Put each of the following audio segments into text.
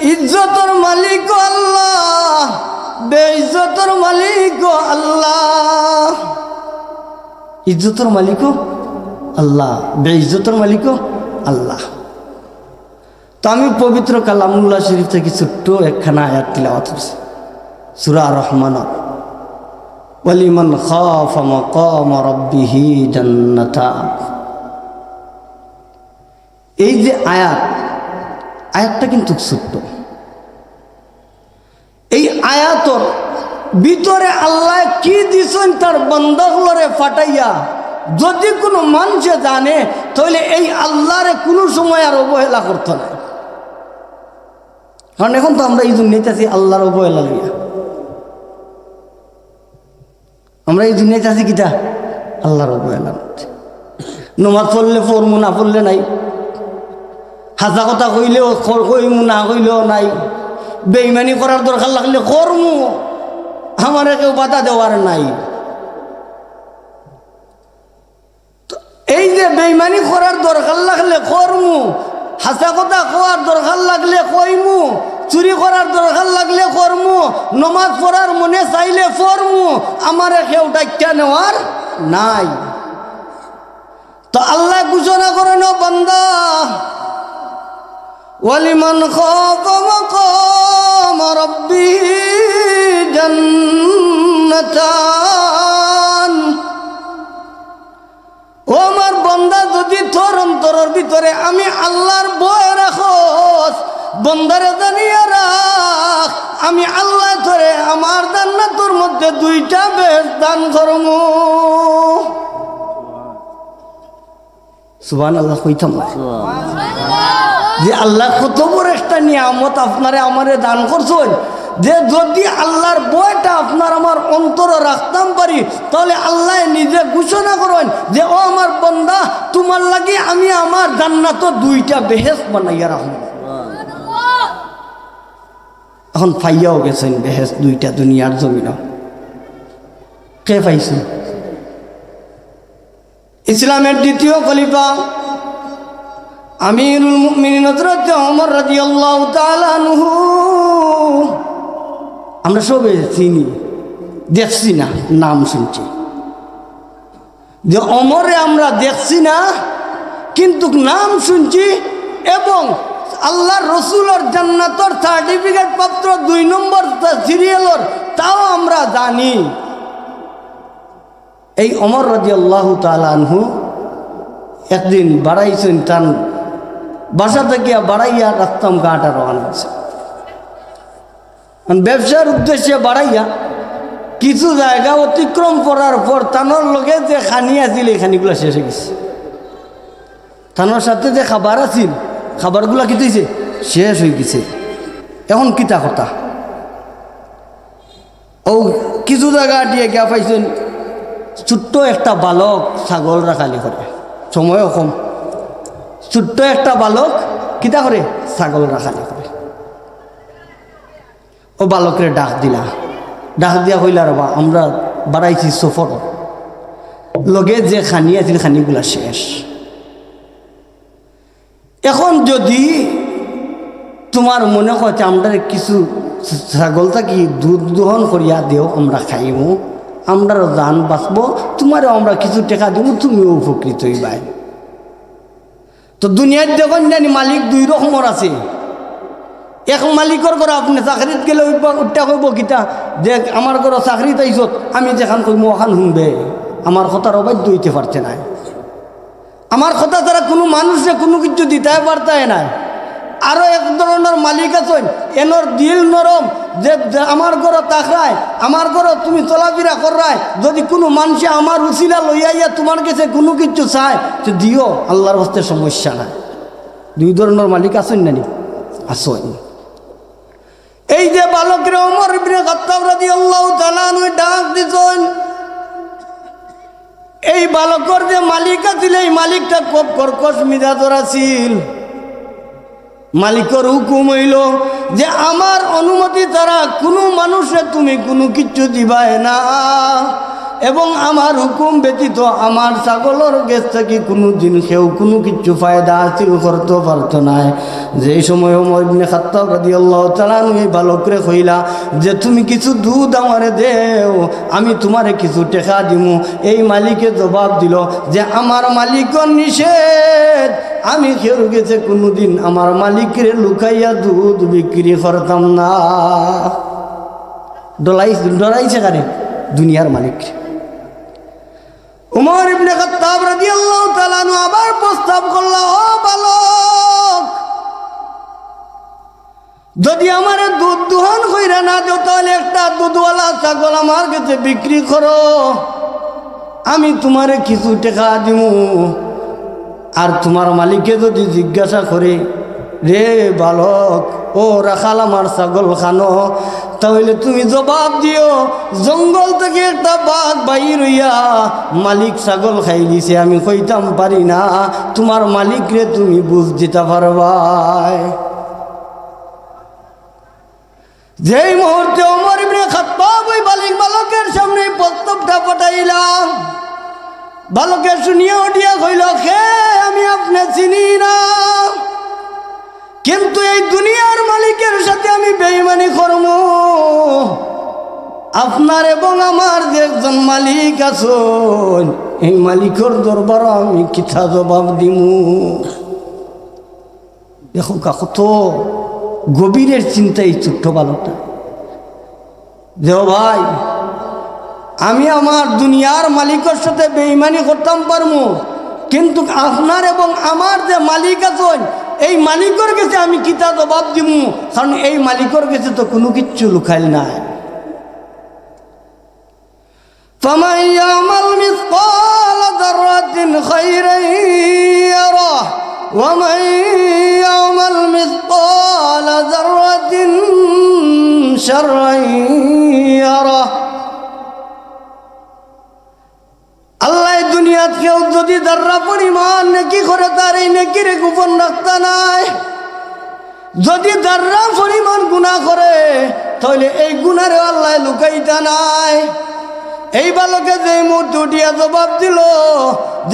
ইজ্জতর মালিক আল্লাহ, বেইজ্জতর মালিক আল্লাহ। ইজ্জতর মালিক আল্লাহ, বেইজ্জতর মালিক আল্লাহ। তো আমি পবিত্র কালামুল্লাহ শরীফ থেকে ছোট্ট একখানা আয়াত তিলাওয়াত করছি। সুরা রহমানত। ওয়ালিমান খাফা মাকাম রাব্বিহি এই যে আয়াত, আয়াতটা কিন্তু ছোট্ট। এই আয়াতর ভিতরে আল্লাহ কি দিছেন তার বন্ধগুলোরে ফাটাইয়া? যদি কোনো মানুষে জানে, তাহলে এই আল্লাহরে কোনো সময় আর অবহেলা করতো না। কারণ এখন তো আমরা এই দুনিয়াতে আল্লাহর অবহেলা লইয়া। আমরা এই দুনিয়াতে আছি কিটা? আল্লাহর অবহেলা নমাজ পড়লে পড়মু, না পড়লে নাই। হাজা কথা কইলেও, কইমু, না কইলেও নাই। বেইমানি করার দরকার লাগলে করমু। আমার কেউ বাধা দেওয়ার নাই। এই যে বেইমানি করার দরকার লাগলে করমু হাসা কথা কোয়ার দরকার লাগলে কইমু, চুরি করার দরকার লাগলে করমু, নমাজ পড়ার মনে চাইলে পড়মু আমার কেউ ডাক্তা নেওয়ার নাই। তো আল্লাহ ঘোষণা করেন বান্দা ولمن خاف مقام ربه جنتان ও আমার বন্দা যদি তোর অন্তরের ভিতরে আমি আল্লাহর বয় রাখস বন্দারে জানিয়ে রাখ আমি আল্লাহ ধরে আমার জান্নাতর মধ্যে দুইটা বেশ দান করমু সুবান আল্লাহ কইতাম না যে আল্লাহ কত বড় একটা নিয়ামত আপনারে আমারে দান করছেন, যে যদি আল্লাহর বয়টা আপনার আমার অন্তরে রাখতাম পারি, তাহলে আল্লাহ নিজে ঘোষণা করেন যে, ও আমার বন্দা, তোমার লাগে আমি আমার জান্নাত দুইটা বেহেস বানাইয়া রাখব। এখন ফাইয়াও গেছেন বেহেস দুইটা দুনিয়ার জমিন কে পাইছে? ইসলামের দ্বিতীয় খলিফা আমিরুল মুমিনিন আমরা সবে চিনি, দেখছি না, নাম শুনছি। যে অমরে আমরা দেখছি না, কিন্তু নাম শুনছি এবং আল্লাহর রসুলর জান্নাতর সার্টিফিকেট পত্র দুই নম্বর সিরিয়ালর তাও আমরা জানি। এই অমর রাজি আল্লাহ তালানহু একদিন বাড়াইছেন তান বাসা গিয়া বাড়াইয়া রাখতাম গাটা রওনা আছে ব্যবসার উদ্দেশ্যে বাড়াইয়া কিছু জায়গা অতিক্রম করার পর তানোর লগে যে খানি আছিল এই খানিগুলো শেষ হয়ে গেছে। তানোর সাথে যে খাবার আছিল, খাবারগুলো কি হয়েছে শেষ হয়ে গেছে। এখন কিতা কথা? ও কিছু জায়গা দিয়ে গিয়া পাইছেন, ছোট্ট একটা বালক ছাগল রাখালি করে। সময়ও কম। ছোট্ট একটা বালক কিতা করে? ছাগল রাখালি করে। ও বালকরে ডাক দিলা। ডাক দিয়া কইলা, রবা, আমরা বাড়াইছি সফর। লগে যে খানি আছিল, খানিগুলা শেষ। এখন যদি তোমার মনে হচ্ছে আমরা কিছু ছাগলটা কি দুধ দহন করিয়া দেও, আমরা খাইমু। আমরাও জান বাঁচবো। তোমারও আমরা কিছু টাকা দিব তুমিও উপকৃত হইবাই। তো দুনিয়ার দেখুন জানি মালিক, দুই রকমের আছে। এক মালিকর করে আপনি চাকরিত গেলে উঠা কইব কিতা, যে আমার ঘরে চাকরি তাইছত আমি যেখান কইব ওখান শুনবে। আমার কথার অবাধ্য হইতে পারছে না আমার কথা তারা কোনো মানুষে কোনো কিছু দিতে পারতায় না আরও এক ধরনের মালিক আছেন। এনর দিল নরম, যে আমার ঘর তাকরায় আমার ঘর তুমি চলাফেরা করায় যদি কোনো মানুষে আমার উচিলা লইয়াইয়া তোমার কাছে কোনো কিছু চায়, তো দিও, আল্লাহর হস্তে সমস্যা নাই। দুই ধরনের মালিক আছেন নানি? আসেন এই যে বালকের অমর ইবনে খাত্তাব রাদিয়াল্লাহু ডাক দিছেন, এই বালকর যে মালিক আছিল, এই মালিকটা খুব কর্কশ মিজাজর আছিল। মালিকর হুকুম হইল যে আমার অনুমতি ছাড়া কোনো মানুষে তুমি কোনো কিচ্ছু দিবাই না। এবং আমার হুকুম ব্যতীত আমার ছাগলের গেছ থেকে কোনো দিন কেউ কোনো কিছু ফায়দা হাসিল করতে পারত নাই। যেই সময় ওমর ইবনে খাত্তাব রাদিয়াল্লাহু তাআলা এই বালকরে কইলা যে, তুমি কিছু দুধ আমারে দেও, আমি তোমারে কিছু টেকা দিমু। এই মালিকে জবাব দিল যে, আমার মালিকর নিষেধ আমি খেয়ে গেছে কোনোদিন। আমার মালিকরে লুকাইয়া দুধ বিক্রি করতাম না। ডলাই ডরাইছে কারে? দুনিয়ার মালিক। উমর ইবনে খাত্তাব রাদিয়াল্লাহু তাআলা আবার প্রস্তাব করলা, ও বালক, যদি আমার দুধ দুহন কইরা না দেও, তাহলে একটা দুধওয়ালা ছাগল আমার কাছে বিক্রি করো। আমি তোমারে কিছু টাকা দিমু। আর তোমার মালিককে যদি জিজ্ঞাসা করে, রে বালক, ও রাখাল আমার ছাগল খানো, তাহলে তুমি জবাব দিও, জঙ্গল থেকে একটা বাঘ বাইর হইয়া মালিক ছাগল খাই দিছে, আমি কইতাম পারি না, তোমার মালিকরে তুমি বুঝ দিতে পারবাই যেই মুহূর্তে অমর ইবনে খাত্তাব ওই বালিক বালকের সামনে প্রস্তাবটা পাঠাইলাম। বালকে শুনিয়া উঠিয়া কইল খে আমি আপনি চিনি না। কিন্তু এই দুনিয়ার মালিকের সাথে আমি বেইমানি করব। আপনার এবং আমার যে একজন মালিক আছেন, এই মালিকের দরবার আমি কিথা জবাব দিমু? দেখো কত গভীরের চিন্তা এই ছোট্ট বালকটা। দেও ভাই আমি আমার দুনিয়ার মালিকের সাথে বেইমানি করতাম পারবো কিন্তু আপনার এবং আমার যে মালিক আছেন এই মালিকের কাছে আমি কিতা জবাব দিব কারণ এই মালিকের কাছে তো কোনো কিচ্ছু লুকাইল নাই فمن يعمل مثقال ذرة خيرا يره ومن يعمل مثقال ذرة شرا يره আল্লাহ দুনিয়াত কেউ যদি দাররা পরিমাণ নেকি করে তার এই নেকিরে গোপন রাখতা নাই। যদি দাররা পরিমাণ গুণা করে, তাহলে এই গুণারে আল্লাহ লুকাইতা নাই। এই বালকে যে মুহূর্তে উঠিয়া জবাব দিল,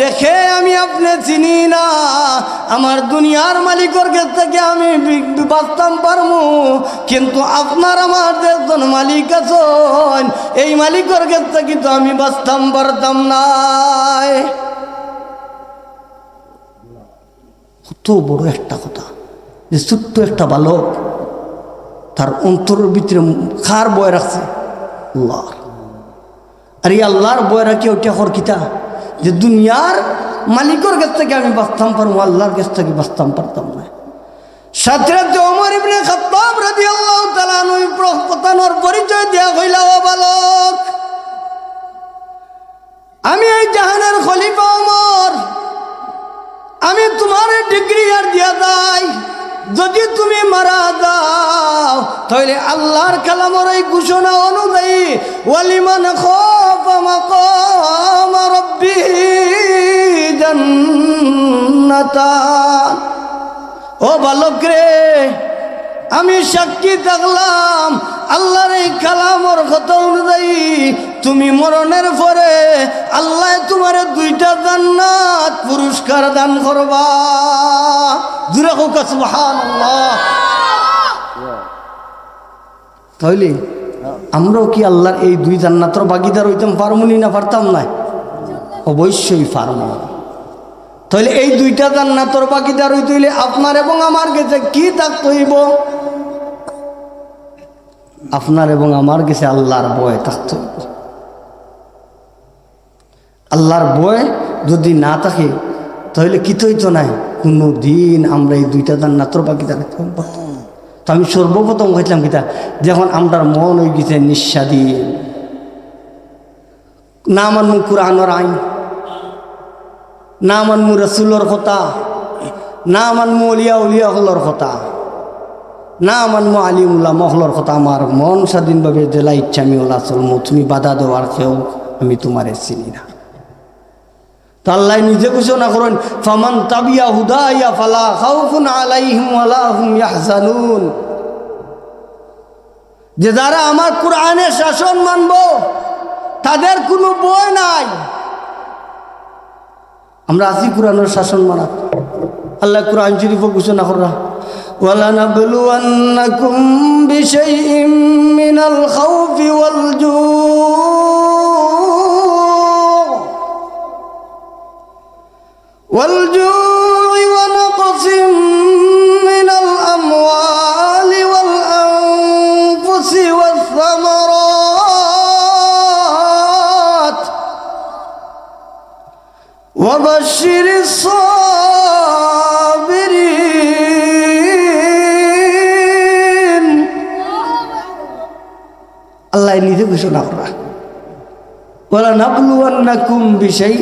দেখে আমি আপনি চিনি না। আমার দুনিয়ার মালিকর কাছ থেকে আমি বাঁচতাম পারব কিন্তু আপনার আমার একজন মালিক আছেন, এই মালিকর কাছ থেকে তো আমি বাঁচতাম পারতাম নাই কত বড় একটা কথা, যে ছোট্ট একটা বালক তার অন্তরের ভিতরে খার বয় রাখছে। আল্লাহ। আর এই আল্লাহর বয় রাখি ওইটা হরকিতা যে দুনিয়ার মালিকর কাছ থেকে আমি বাঁচতাম পারব, আল্লাহর কাছ থেকে বাঁচতাম পারতাম না। আমি তোমার ডিগ্রি আর দিয়া যাই। যদি তুমি মারা যাও, তাহলে আল্লাহর কালামর এই ঘোষণা অনুযায়ী, ওয়ালিমান ও বালক রে, আমি সাক্ষী থাকলাম আল্লাহর এই কালামর কথা অনুযায়ী তুমি মরণের পরে আল্লাহ তোমার দুইটা জান্নাত পুরস্কার দান করবা। দূরে হোক তাহলে আমরাও কি আল্লাহর এই দুই জান্নাতর ভাগিদার হইতাম পারমুনি না পারতাম না? অবশ্যই পারমু তাহলে এই দুইটা জান্নাতর ভাগিদার হইতে হইলে আপনার এবং আমার কাছে কি থাকতে হইব? আপনার এবং আমার কাছে আল্লাহর বয় থাকতে আল্লাহর বয় যদি না থাকে, তাহলে কি তো নাই কোনো দিন আমরা এই দুইটা জান্নাতর ভাগিদার হইতে পারতাম না। তো আমি সর্বপ্রথম হইলাম কিতা যখন আমরার মন হয়ে গেছে নিঃস্বাদী না মানমু কোরআনর আইন, না মানমু রসুলোর কথা, না মানমু অলিয়া উলিয়া হলর কথা না মানমু আলিমুল্লাহ, মহলর কথা আমার মন স্বাধীনভাবে জেলা ইচ্ছা আমি ওলা চলমু তুমি বাধা দেওয়ার কেউ আমি তোমারে চিনি না। তো আল্লাহ নিজে ঘোষণা করেন, ফামান তাবিয়া হুদাইয়া ফালা খাউফুন আলাইহিম ওয়ালা হুম ইয়াহজানুন। যে যারা আমার কোরআনের শাসন মানব, তাদের কোনো বই নাই। আমরা আছি কোরআনের শাসন মানা আল্লাহ কোরআন শরীফ ঘোষণা করা। ولنبلونكم بشيء من الخوف والجوع. والجوع ونقص من الأموال والأنفس والثمرات. وبشر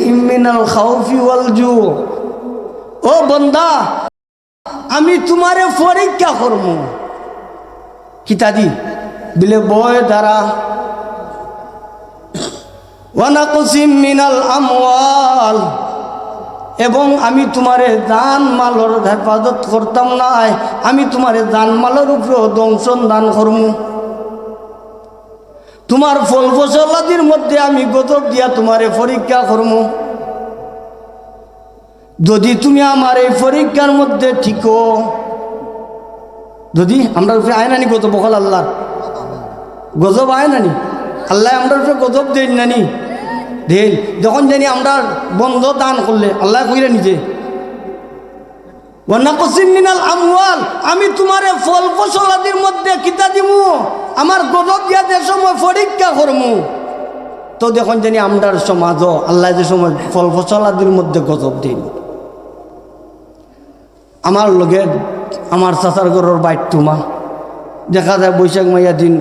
ইমিনাল খাউফি ওয়াল জু। ও বন্দা, আমি তোমারে পরীক্ষা করব। কিতাদি বিলে, বয় দ্বারা মিনাল আমওয়াল। এবং আমি তোমারে দান মালর হেফাজত করতাম না আমি তোমারে দান মালর উপরেও দংশন দান করমু তোমার ফল ফসলাদির মধ্যে আমি গতব দিয়া তোমারে পরীক্ষা করমু। যদি তুমি আমার এই পরীক্ষার মধ্যে ঠিকো, যদি আমরা উপরে আয় নানি গজব, বকাল আল্লাহ। গজব আয় নানি। আল্লাহ আমরা উপরে গজব দেন নানি। দেন, যখন জানি আমরা বন্ধ দান করলে, আল্লাহ কইরা নিজে। আমি তোমারে ফল ফসলাদির মধ্যে কিতা দিমু? আমার গজব যে সময় পরীক্ষা করমু। তো দেখুন জানি আমরার সমাজও, আল্লাহ যে সময় ফল ফসলাদির মধ্যে গজব দিন। আমার লগে, আমার চাচার ঘরের বাইট তোমা। দেখা যায় বৈশাখ মাইয়া দিন,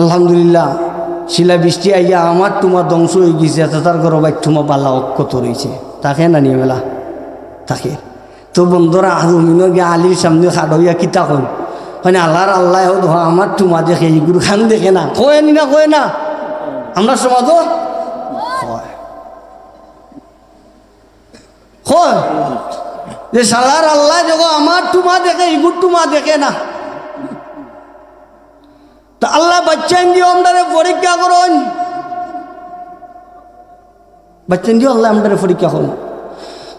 আলহামদুলিল্লাহ, শিলা বৃষ্টি আইয়া আমার তোমার ধ্বংস হয়ে গেছে, চাচার ঘরের বাইট তোমা বালা অক্ষত রয়েছে তাকে না নিয়ে মেলা তাকে। তো বন্ধুরা আদমিন গিয়ে আলির সামনে খাড়ইয়া কিতা কই মানে আল্লাহর আল্লাহ ধর আমার তোমা দেখে এইগুলো খান দেখে না। কয় নি না, কয় না? আমরা সমাজও যে সালার আল্লাহ যখন আমার টুমা দেখে ইগুর টুমা দেখে না। তা আল্লাহ বাচ্চা দিয়ে আমদারে পরীক্ষা করুন বাচ্চা দিয়ে আল্লাহ আমদারে পরীক্ষা করুন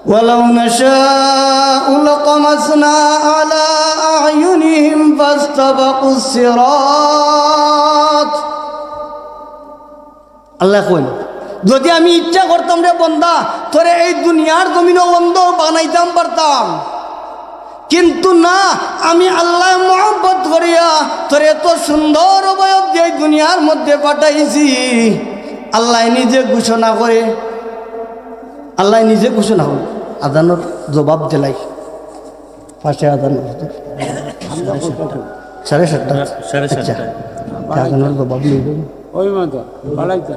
ولو نشاء لطمسنا على أعينهم فاستبقوا الصراط আল্লাহ কইন যদি আমি ইচ্ছা করতাম রে বন্দা তোরে এই দুনিয়ার জমিনও বন্ধ বানাইতাম পারতাম কিন্তু না আমি আল্লাহ মহব্বত করিয়া তোর এত সুন্দর অবয়ব যে এই দুনিয়ার মধ্যে পাঠাইছি আল্লাহ নিজে ঘোষণা করে আল্লাহ নিজে ঘোষণা করে আদানোর জবাব দিলাই পাশে আজান সাড়ে সাতটা। সাড়ে সাতটা আজানোর আদানোর জবাব নিয়ে ওই মতো পালাইতে